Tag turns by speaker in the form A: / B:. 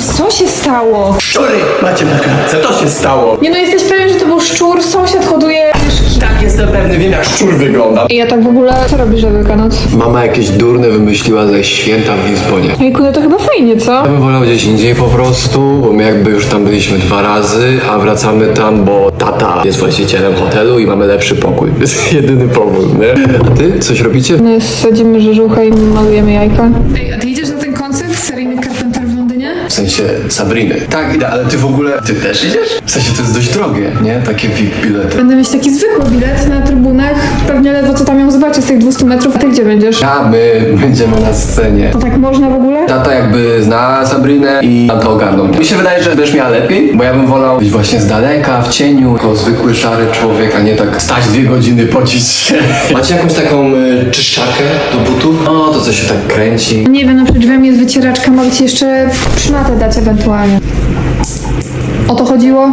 A: co się stało?
B: Szczury macie na klatce, to się stało.
A: Nie no, jesteś pewien, że to był szczur? Sąsiad hoduje myszki.
B: Tak, jestem pewny, wiem jak szczur wygląda.
A: I ja tak w ogóle, co robisz na Wielkanoc?
C: Mama jakieś durne wymyśliła ze święta w Lizbonie.
A: Ej, kurde, to chyba fajnie, co?
C: Ja bym wolał gdzieś indziej po prostu, bo my jakby już tam byliśmy dwa razy, a wracamy tam, bo tata jest właścicielem hotelu i mamy lepszy pokój. To jest jedyny powód, nie? A ty? Coś robicie?
A: No, sadzimy rzeżuchę i malujemy jajka. Ej, a ty idziesz na ten koncert seryjny
C: sensie Sabriny. Tak, idę, ale ty w ogóle... Ty też idziesz? W sensie to jest dość drogie, nie? Takie VIP bilety.
A: Będę mieć taki zwykły bilet na trybunach. Pewnie ledwo co tam ją zobaczę z tych 200 metrów. A ty gdzie będziesz?
C: A my będziemy na scenie.
A: To tak można w ogóle?
C: Tata jakby zna Sabrinę i tam to ogarnął. Mi się wydaje, że będziesz miała lepiej, bo ja bym wolał być właśnie z daleka, w cieniu, jako zwykły szary człowiek, a nie tak stać dwie godziny, pocić się. Macie jakąś taką y, czyszczarkę do butów? Co się tak kręci.
A: Nie wiem, no przed drzwiami jest wycieraczka, mogę ci jeszcze szmatę dać ewentualnie. O to chodziło?